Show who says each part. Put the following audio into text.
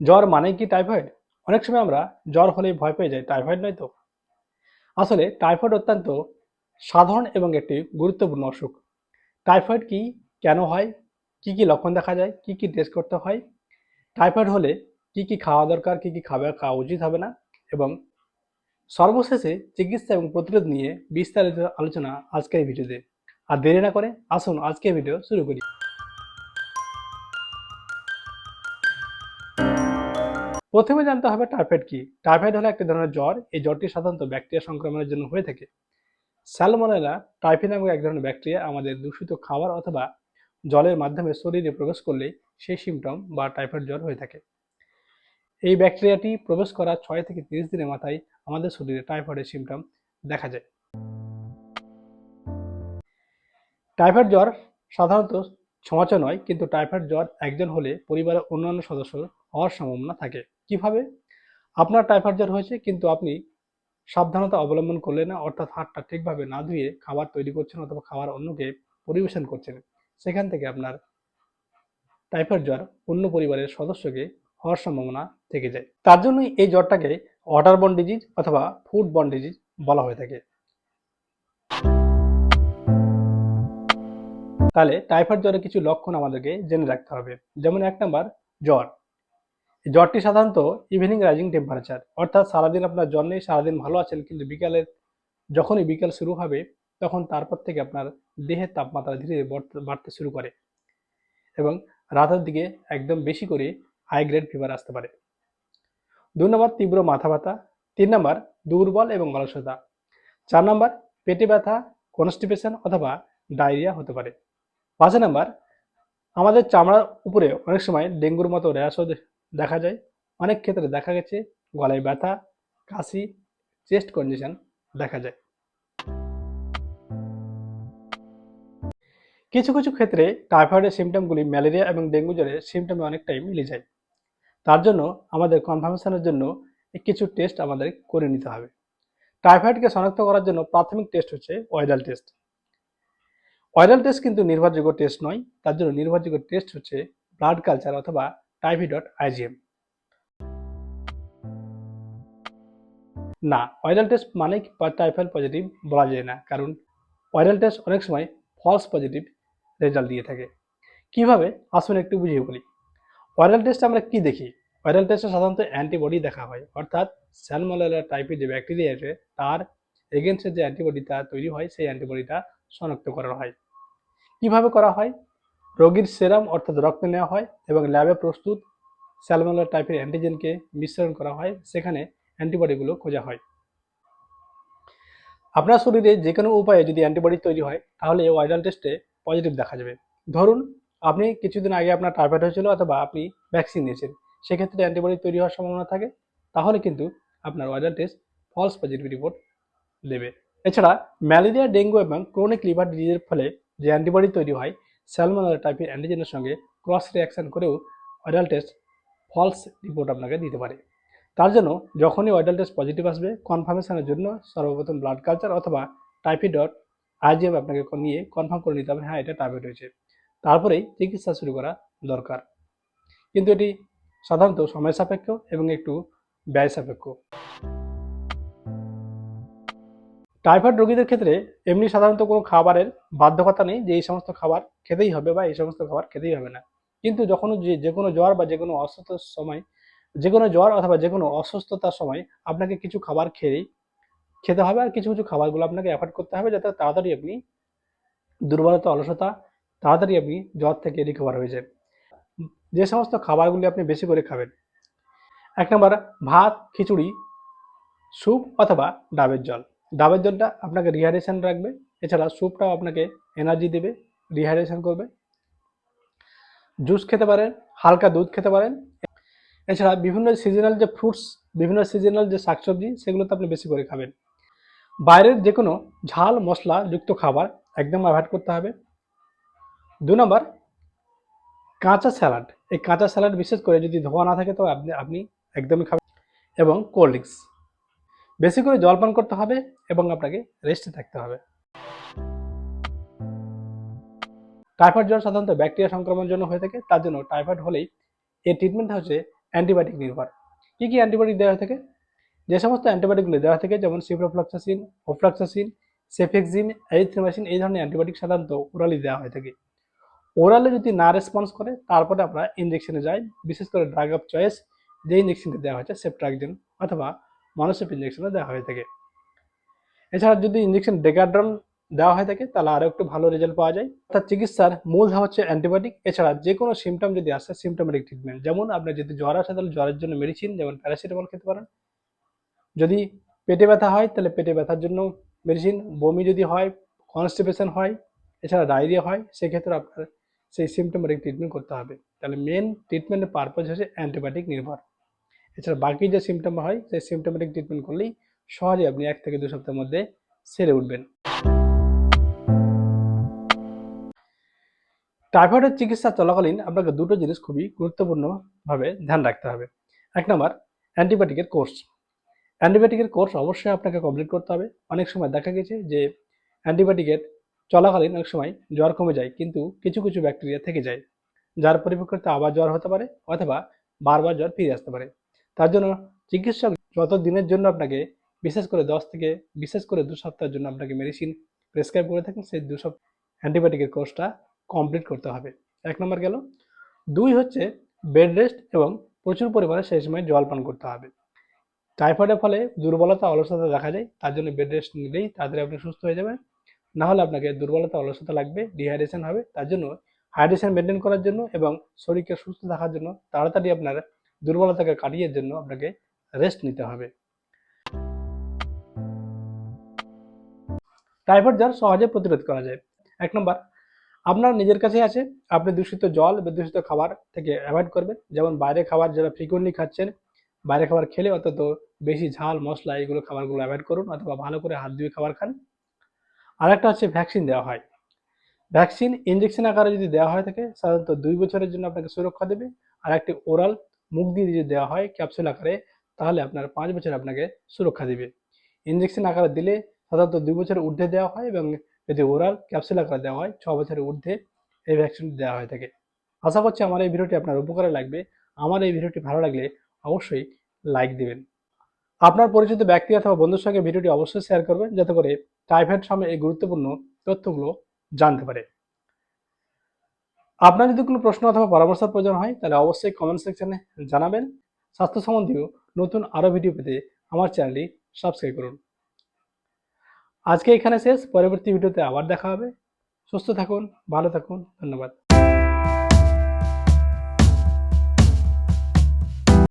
Speaker 1: জ্বর মানে কি টাইফয়েড অনেক সময় আমরা জ্বর হলেই ভয় পেয়ে যাই টাইফয়েড নয় তো? আসলে টাইফয়েড অত্যন্ত সাধারণ এবং একটি গুরুত্বপূর্ণ অসুখ। টাইফয়েড কি, কেন হয়, কি কি লক্ষণ দেখা যায়, কি কি টেস্ট করতে হয়? টাইফয়েড হলে কি কি খাওয়া দরকার, কি কি খাবার খাওয়া উচিত হবে না? এবং সর্বশেষে চিকিৎসা এবং প্রতিরোধ নিয়ে বিস্তারিত আলোচনা আজকের ভিডিওতে। আর দেরি না করে আসুন আজকের ভিডিও শুরু করি। প্রথমে জানতে হবে টাইফয়েড কি। টাইফয়েড হলো একটি ধরনের জ্বর, এই জ্বরটি সাধারণত ব্যাকটেরিয়া সংক্রমণের জন্য হয়ে থাকে। স্যালমোনেলা টাইফয়েড নামক এক ধরনের ব্যাকটেরিয়া আমাদের দূষিত খাবার অথবা জলের মাধ্যমে শরীরে প্রবেশ করলে সেই সিমটম বা টাইফয়েড জ্বর হয়ে থাকে। এই ব্যাকটেরিয়াটি প্রবেশ করার ছয় থেকে তিরিশ দিনের মাথায় আমাদের শরীরে টাইফয়েডের সিমটম দেখা যায়। টাইফয়েড জ্বর সাধারণত ছোঁয়াচে নয়, কিন্তু টাইফয়েড জ্বর একজন হলে পরিবারের অন্যান্য সদস্য হওয়ার সম্ভাবনা থাকে। কীভাবে? আপনার টাইফয়েড জ্বর হয়েছে, কিন্তু আপনি সাবধানতা অবলম্বন করলেন না, অর্থাৎ হাতটা ঠিকভাবে না ধুয়ে খাবার তৈরি করছেন অথবা খাবার অন্যকে পরিবেশন করছেন। সেখান থেকে আপনার টাইফয়েড জ্বর অন্য পরিবারের সদস্যকে হওয়ার সম্ভাবনা থেকে যায়। তার জন্যই এই জ্বরটাকে ওয়াটার বন ডিজিজ অথবা ফুড বন ডিজিজ বলা হয়ে থাকে। তাহলে টাইফয়েড জ্বরের কিছু লক্ষণ আমাদেরকে জেনে রাখতে হবে। যেমন এক নাম্বার, জ্বর। জ্বরটি সাধারণত ইভিনিং রাইজিং টেম্পারেচার অর্থাৎ সারাদিন আপনার জ্বর নেই, সারাদিন ভালো আছেন, কিন্তু বিকালের, যখনই বিকাল শুরু হবে, তখন তারপর থেকে আপনার দেহের তাপমাত্রা ধীরে ধীরে বাড়তে- শুরু করে এবং রাতের দিকে একদম বেশি করে হাই গ্রেড ফিভার আসতে পারে। দুই নম্বর, তীব্র মাথা ব্যথা, তিন নম্বর, দুর্বল এবং অলসতা, চার নম্বর, পেটে ব্যথা কনস্টিপেশন অথবা ডায়রিয়া হতে পারে। পাঁচ নম্বর, আমাদের চামড়ার উপরে অনেক সময় ডেঙ্গুর মতো র্যাশও দে- দেখা যায়। অনেক ক্ষেত্রে দেখা গেছে, গলায় ব্যথা, কাশি চেস্ট কন্ডিশন দেখা যায়। কিছু কিছু ক্ষেত্রে টাইফয়েডের সিমটমগুলি ম্যালেরিয়া এবং ডেঙ্গু জ্বরের সিমটমে অনেকটাই মিলে যায়। তার জন্য আমাদের কনফার্মেশনের জন্য কিছু টেস্ট আমাদের করে নিতে হবে। টাইফয়েডকে শনাক্ত করার জন্য প্রাথমিক টেস্ট হচ্ছে ওয়াইরাল টেস্ট ওয়াইরাল টেস্ট কিন্তু নির্ভরযোগ্য টেস্ট নয়, তার জন্য নির্ভরযোগ্য টেস্ট হচ্ছে ব্লাড কালচার অথবা টাইফি ডট আইজিএম না ওয়াইরাল টেস্ট মানে টাইফয়েড পজিটিভ বলা যায় না, কারণ ওয়াইরাল টেস্ট অনেক সময় ফলস পজিটিভ রেজাল্ট দিয়ে থাকে। কীভাবে? আসুন একটু বুঝিয়ে বলি। ওয়াইরাল টেস্টে আমরা কি দেখি? ভাইরাল টেস্টে সাধারণত অ্যান্টিবডি দেখা হয়, অর্থাৎ স্যালমোনেলা টাইপের যে ব্যাকটেরিয়া আছে, তার এগেনস্টে যে অ্যান্টিবডিটা তৈরি হয়, সেই অ্যান্টিবডিটা শনাক্ত করা হয়। কীভাবে করা হয়? রোগীর সেরাম অর্থাৎ রক্ত নেওয়া হয় এবং ল্যাবে প্রস্তুত স্যালমোনেলা টাইপের অ্যান্টিজেনকে মিশ্রণ করা হয়, সেখানে অ্যান্টিবডিগুলো খোঁজা হয়। আপনার শরীরে যে কোনো উপায়ে যদি অ্যান্টিবডি তৈরি হয়, তাহলে এই ভাইরাল টেস্টে পজিটিভ দেখা যাবে। ধরুন, আপনি কিছুদিন আগে আপনার টাইফয়েড হয়েছিল অথবা আপনি ভ্যাকসিন নিয়েছেন, সেক্ষেত্রে অ্যান্টিবডি তৈরি হওয়ার সম্ভাবনা থাকে, তাহলে কিন্তু আপনার Widal test false positive report দেবে। এছাড়া ম্যালেরিয়া, ডেঙ্গু এবং ক্রনিক লিভার ডিজিজের ফলে যে অ্যান্টিবডি তৈরি হয় স্যালমোনেলা টাইপের অ্যান্টিজেনের সঙ্গে ক্রস রিঅ্যাকশন করেও ভাইরাল টেস্ট ফলস রিপোর্ট আপনাকে দিতে পারে। তার জন্য যখনই ভাইরাল টেস্ট পজিটিভ আসবে কনফার্মেশনের জন্য সর্বপ্রথম ব্লাড কালচার অথবা টাইফি ডট আইজিএম আপনাকে নিয়ে কনফার্ম করে নিতে হবে হ্যাঁ এটা টাইফয়েড হয়েছে। তারপরেই চিকিৎসা শুরু করা দরকার। কিন্তু এটি সাধারণত সময় সাপেক্ষ এবং একটু ব্যয় সাপেক্ষ। টাইফয়েড রোগীদের ক্ষেত্রে এমনি সাধারণত কোনো খাবারের বাধ্যকতা নেই যে এই সমস্ত খাবার খেতেই হবে বা এই সমস্ত খাবার খেতেই হবে না। কিন্তু যখন যে যে কোনো জ্বর বা যে কোনো অসুস্থতার সময়, যে কোনো জ্বর অথবা যে কোনো অসুস্থতার সময় আপনাকে কিছু খাবার খেয়েই খেতে হবে আর কিছু কিছু খাবারগুলো আপনাকে অ্যাভয়েড করতে হবে যাতে তাড়াতাড়ি আপনি দুর্বলতা, অলসতা তাড়াতাড়ি আপনি জ্বর থেকে রিকভার হয়ে যান। যে সমস্ত খাবারগুলি আপনি বেশি করে খাবেন, এক নম্বর ভাত, খিচুড়ি, স্যুপ অথবা ডাবের জল। ডাবের জলটা আপনাকে রিহাইড্রেশন রাখবে। এছাড়া স্যুপটাও আপনাকে এনার্জি দেবে রিহাইড্রেশন করবে। জুস খেতে পারেন, হালকা দুধ খেতে পারেন। এছাড়া বিভিন্ন সিজনাল যে ফ্রুটস বিভিন্ন সিজনাল যে শাকসবজি সেগুলো তো আপনি বেশি করে খাবেন। বাইরের যে কোনো ঝাল, মশলা যুক্ত খাবার একদম অ্যাভয়েড করতে হবে। দু নম্বর, কাঁচা স্যালাড। এই কাঁচা স্যালাড বিশেষ করে যদি ধোয়া না থাকে, তো আপনি আপনি একদমই খাবেন। এবং কোল্ড ড্রিঙ্কস বেশি করে জল পান করতে হবে এবং আপনাকে রেস্টে থাকতে হবে। টাইফয়েড জ্বর সাধারণত ব্যাকটেরিয়া সংক্রমণের জন্য হয়ে থাকে, তার জন্য টাইফয়েড হলেই এর ট্রিটমেন্ট হচ্ছে অ্যান্টিবায়োটিক নির্ভর। কী কী অ্যান্টিবায়োটিক দেওয়া থাকে? যে সমস্ত অ্যান্টিবায়োটিকগুলো দেওয়া থাকে, যেমন সিপ্রোফ্লক্সাসিন ওফ্লক্সাসিন সেফেক্সিন এরিথ্রোমাইসিন এই ধরনের অ্যান্টিবায়োটিক সাধারণত ওরালি দেওয়া হয়ে থাকে। ওরালে যদি না রেসপন্স করে, তারপরে আমরা ইঞ্জেকশনে যাই, বিশেষ করে ড্রাগ অফ চয়েস যে ইঞ্জেকশনটি দেওয়া হয়েছে সেপ্ট্রাকজেন অথবা মনোসেপ ইঞ্জেকশনে দেওয়া হয়ে থাকে। এছাড়া যদি ইঞ্জেকশন ডেকাড্রন দেওয়া হয়ে থাকে, তাহলে আরও একটু ভালো রেজাল্ট পাওয়া যায়। অর্থাৎ চিকিৎসার মূল ধাপ হচ্ছে অ্যান্টিবায়োটিক এছাড়া যে কোনো সিমটম যদি আসে সিমটমেটিক ট্রিটমেন্ট যেমন আপনার যদি জ্বর আসে, তাহলে জ্বরের জন্য মেডিসিন যেমন প্যারাসিটামল খেতে পারেন। যদি পেটে ব্যথা হয়, তাহলে পেটে ব্যথার জন্য মেডিসিন বমি যদি হয় কনস্টিপেশন হয়, এছাড়া ডায়রিয়া হয়, সেক্ষেত্রে আপনার সেই সিমটমেটিক ট্রিটমেন্ট করতে হবে। তাহলে মেন ট্রিটমেন্টের পারপাস হচ্ছে অ্যান্টিবায়োটিক নির্ভর। এছাড়া বাকি যে সিমটম হয়, সেই সিমটমেটিক ট্রিটমেন্ট করলেই সহজে আপনি এক থেকে দু সপ্তাহের মধ্যে সেরে উঠবেন। টাইফয়েডের চিকিৎসা চলাকালীন আপনাকে দুটো জিনিস খুবই গুরুত্বপূর্ণভাবে ধ্যান রাখতে হবে। এক নম্বর, অ্যান্টিবায়োটিকের কোর্স। অ্যান্টিবায়োটিকের কোর্স অবশ্যই আপনাকে কমপ্লিট করতে হবে। অনেক সময় দেখা গেছে যে অ্যান্টিবায়োটিকের চলাকালীন অনেক সময় জ্বর কমে যায়, কিন্তু কিছু কিছু ব্যাকটেরিয়া থেকে যায়। যার পরিপ্রেক্ষিতে আবার জ্বর হতে পারে, অথবা বারবার জ্বর ফিরে আসতে পারে। তার জন্য চিকিৎসক যত দিনের জন্য আপনাকে, বিশেষ করে দশ থেকে, বিশেষ করে দু সপ্তাহের জন্য আপনাকে মেডিসিন প্রেসক্রাইব করে থাকেন, সেই দু সপ্তাহ অ্যান্টিবায়োটিকের কোর্সটা কমপ্লিট করতে হবে। এক নম্বর গেল, দুই হচ্ছে বেড রেস্ট এবং প্রচুর পরিমাণে সেই সময় জল পান করতে হবে। টাইফয়েডের ফলে দুর্বলতা অলসতা দেখা যায়, তার জন্য বেড রেস্ট নিলেই তাড়াতাড়ি আপনি সুস্থ হয়ে যাবেন। না হলে আপনাকে দুর্বলতা অলসতা লাগবে ডিহাইড্রেশন হবে, তার জন্য হাইড্রেশন মেনটেন করার জন্য এবং শরীরকে সুস্থ রাখার জন্য তাড়াতাড়ি আপনার দুর্বলতাকে কাটিয়ে জন্য আপনাকে রেস্ট নিতে হবে। টাইফয়েড জ্বর সহজে প্রতিরোধ করা যায়। এক নম্বর, আপনার নিজের কাছে আছে। আপনি দূষিত জল বা দূষিত খাবার থেকে অ্যাভয়েড করবেন। যেমন বাইরে খাবার যারা ফ্রিকুয়েন্টলি খাচ্ছেন বাইরে খাবার খেলে অন্তত বেশি ঝাল, মশলা এগুলো খাবারগুলো অ্যাভয়েড করুন অথবা ভালো করে হাত ধুয়ে খাবার খান। আর একটা হচ্ছে ভ্যাকসিন দেওয়া হয়। ভ্যাকসিন ইঞ্জেকশন আকারে যদি দেওয়া হয় থাকে, সাধারণত দুই বছরের জন্য আপনাকে সুরক্ষা দেবে। আর একটি ওরাল মুখ দিয়ে যদি দেওয়া হয় ক্যাপসুল আকারে, তাহলে আপনার পাঁচ বছর আপনাকে সুরক্ষা দিবে। ইঞ্জেকশন আকারে দিলে সাধারণত দুই বছরের ঊর্ধ্বে দেওয়া হয় এবং যদি ওরাল ক্যাপসুল আকারে দেওয়া হয়, ছ বছরের ঊর্ধ্বে এই ভ্যাকসিন দেওয়া হয়ে থাকে। আশা করছি আমার এই ভিডিওটি আপনার উপকারে লাগবে। আমার এই ভিডিওটি ভালো লাগলে অবশ্যই লাইক দিবেন। আপনার পরিচিত ব্যক্তি অথবা বন্ধুর সঙ্গে ভিডিওটি অবশ্যই শেয়ার করবেন, যাতে করে টাইফয়েড সামনে এই গুরুত্বপূর্ণ তথ্যগুলো জানতে পারে। আপনার যদি কোনো প্রশ্ন অথবা পরামর্শের প্রয়োজন হয়, তাহলে অবশ্যই কমেন্ট সেকশনে জানাবেন। স্বাস্থ্য সম্বন্ধীয় নতুন আরও ভিডিও পেতে আমার চ্যানেলটি সাবস্ক্রাইব করুন। আজকে এখানে শেষ। পরবর্তী ভিডিওতে আবার দেখা হবে। সুস্থ থাকুন, ভালো থাকুন। ধন্যবাদ।